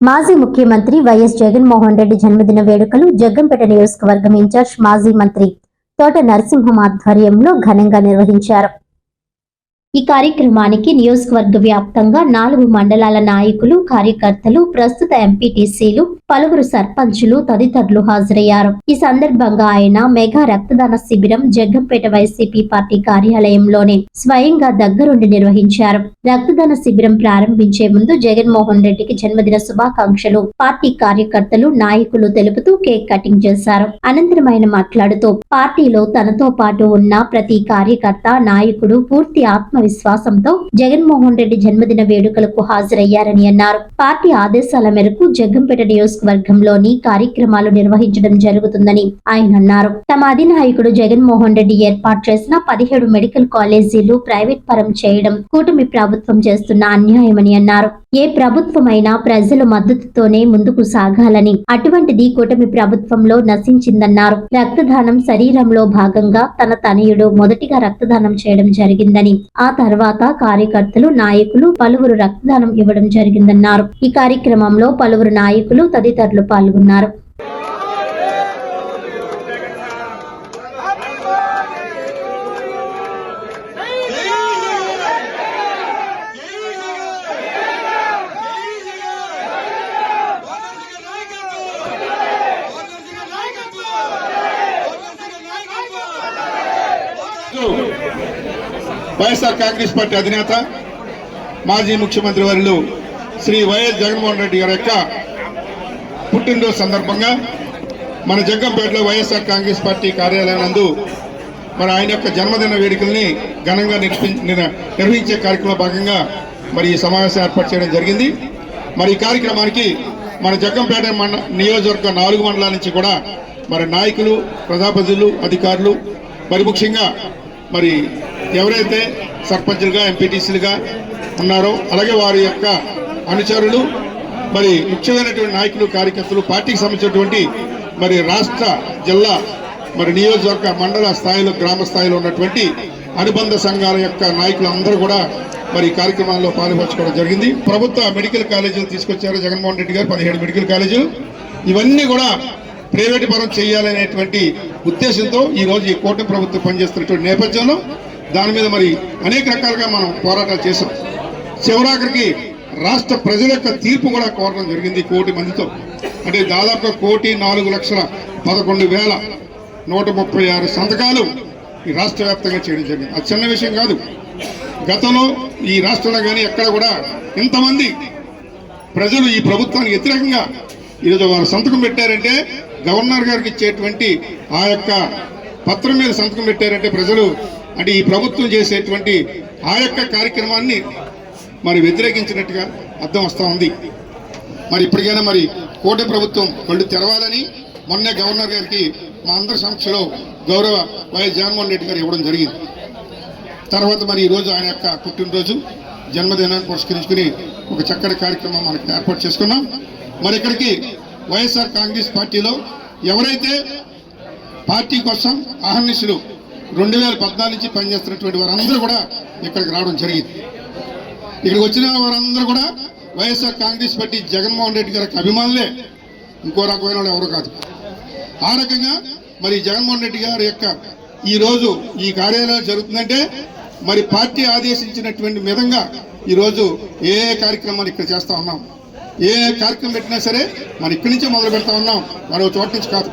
మాజీ ముఖ్యమంత్రి వైఎస్ జగన్మోహన్ రెడ్డి జన్మదిన వేడుకలు జగ్గంపేట నియోజకవర్గం ఇన్ఛార్జ్ మాజీ మంత్రి తోట నరసింహం ఆధ్వర్యంలో ఘనంగా నిర్వహించారు. ఈ కార్యక్రమానికి నియోజకవర్గ వ్యాప్తంగా నాలుగు మండలాల నాయకులు కార్యకర్తలు ప్రస్తుత ఎంపీటీసీలు పలువురు సర్పంచులు తదితరులు హాజరయ్యారు. ఈ సందర్భంగా ఆయన మెగా రక్తదాన శిబిరం జగ్గంపేట వైసీపీ పార్టీ కార్యాలయంలోనే స్వయంగా దగ్గరుండి నిర్వహించారు. రక్తదాన శిబిరం ప్రారంభించే ముందు జగన్మోహన్ రెడ్డికి జన్మదిన శుభాకాంక్షలు. పార్టీ కార్యకర్తలు నాయకులు తెలుపుతూ కేక్ కటింగ్ చేశారు. అనంతరం ఆయన మాట్లాడుతూ పార్టీలో తనతో పాటు ఉన్న ప్రతి కార్యకర్త నాయకుడు పూర్తి ఆత్మ విశ్వాసంతో జగన్మోహన్ రెడ్డి జన్మదిన వేడుకలకు హాజరయ్యారని అన్నారు. పార్టీ ఆదేశాల మేరకు జగ్గంపేట నియోజకవర్గంలోని కార్యక్రమాలు నిర్వహించడం జరుగుతుందని ఆయన అన్నారు. తమ అధినాయకుడు జగన్మోహన్ రెడ్డి ఏర్పాటు చేసిన పదిహేడు మెడికల్ కాలేజీలు ప్రైవేట్ పరం చేయడం కూటమి ప్రభుత్వం చేస్తున్న అన్యాయమని అన్నారు. ఏ ప్రభుత్వమైనా ప్రజల మద్దతుతోనే ముందుకు సాగాలని అటువంటిది కూటమి ప్రభుత్వంలో నశించిందన్నారు. రక్తదానం శరీరంలో భాగంగా తన తనయుడు మొదటిగా రక్తదానం చేయడం జరిగిందని ఆ తర్వాత కార్యకర్తలు నాయకులు పలువురు రక్తదానం ఇవ్వడం జరిగిందన్నారు. ఈ కార్యక్రమంలో పలువురు నాయకులు తదితరులు పాల్గొన్నారు. వైఎస్ఆర్ కాంగ్రెస్ పార్టీ అధినేత మాజీ ముఖ్యమంత్రి వర్యులు శ్రీ వైఎస్ జగన్మోహన్ రెడ్డి గారి యొక్క పుట్టినరోజు సందర్భంగా మన జగ్గంపేటలో వైఎస్ఆర్ కాంగ్రెస్ పార్టీ కార్యాలయం నందు మరి ఆయన యొక్క జన్మదిన వేడుకల్ని ఘనంగా నిర్వహించే కార్యక్రమంలో భాగంగా మరి ఈ సమావేశం ఏర్పాటు చేయడం జరిగింది. మరి ఈ కార్యక్రమానికి మన జగ్గంపేట మండ నియోజకవర్గ నాలుగు మండలాల నుంచి కూడా మరి నాయకులు ప్రజాప్రతినిధులు అధికారులు మరి ముఖ్యంగా మరి ఎవరైతే సర్పంచులుగా ఎంపీటీసీలుగా ఉన్నారో అలాగే వారి యొక్క అనుచరులు మరి ముఖ్యమైనటువంటి నాయకులు కార్యకర్తలు పార్టీకి సంబంధించినటువంటి మరి రాష్ట్ర జిల్లా మరి నియోజకవర్గ మండల స్థాయిలో గ్రామ స్థాయిలో ఉన్నటువంటి అనుబంధ సంఘాల యొక్క నాయకులు అందరూ కూడా మరి కార్యక్రమాల్లో పాల్పంచుకోవడం జరిగింది. ప్రభుత్వ మెడికల్ కాలేజీలు తీసుకొచ్చారు జగన్మోహన్ రెడ్డి గారు పదిహేడు మెడికల్ కాలేజీలు. ఇవన్నీ కూడా ప్రైవేటు పరం చేయాలనేటువంటి ఉద్దేశంతో ఈరోజు ఈ కూటమి ప్రభుత్వం పనిచేస్తున్నటువంటి నేపథ్యంలో దాని మీద మరి అనేక రకాలుగా మనం పోరాటాలు చేశాం. చివరాఖరికి రాష్ట్ర ప్రజల యొక్క తీర్పు కూడా కోరడం జరిగింది కోటి మందితో. అంటే దాదాపు కోటి నాలుగు లక్షల పదకొండు వేల నూట ముప్పై ఆరు సంతకాలు ఈ రాష్ట్ర వ్యాప్తంగా చేయడం జరిగింది. అది చిన్న విషయం కాదు. గతంలో ఈ రాష్ట్రంలో కానీ ఎక్కడ కూడా ఇంతమంది ప్రజలు ఈ ప్రభుత్వానికి వ్యతిరేకంగా ఈరోజు వారు సంతకం పెట్టారంటే గవర్నర్ గారికి ఇచ్చేటువంటి ఆ యొక్క పత్రం మీద సంతకం పెట్టారంటే ప్రజలు అంటే ఈ ప్రభుత్వం చేసేటువంటి ఆ యొక్క కార్యక్రమాన్ని మరి వ్యతిరేకించినట్టుగా అర్థం వస్తూ ఉంది. మరి ఇప్పటికైనా మరి కోట ప్రభుత్వం కళ్ళు తెరవాలని మొన్నే గవర్నర్ గారికి మా అందరి సమక్షంలో గౌరవ వైఎస్ జగన్మోహన్ రెడ్డి గారు ఇవ్వడం జరిగింది. తర్వాత మరి ఈరోజు ఆయన యొక్క పుట్టినరోజు జన్మదినాన్ని పురస్కరించుకుని ఒక చక్కటి కార్యక్రమం మనకి ఏర్పాటు చేసుకున్నాం. మరి ఇక్కడికి వైఎస్ఆర్ కాంగ్రెస్ పార్టీలో ఎవరైతే పార్టీ కోసం అహర్నిశలు రెండు వేల పద్నాలుగు నుంచి పనిచేస్తున్నటువంటి వారందరూ కూడా ఇక్కడికి రావడం జరిగింది. ఇక్కడికి వచ్చిన వారందరూ కూడా YSR Congress party Jaganmohan Reddy గారికి అభిమానులే. ఇంకో రకమైన వాళ్ళు ఎవరు కాదు. ఆ రకంగా మరి జగన్మోహన్ రెడ్డి గారి యొక్క ఈరోజు ఈ కార్యాలయం జరుగుతుందంటే మరి పార్టీ ఆదేశించినటువంటి విధంగా ఈరోజు ఏ కార్యక్రమాన్ని కార్యక్రమాలు ఇక్కడ చేస్తూ ఉన్నాం? ఏ కార్యక్రమం పెట్టినా సరే మరి ఇక్కడి నుంచే మొదలు పెడతా ఉన్నాం. మరో చోట నుంచి కాదు.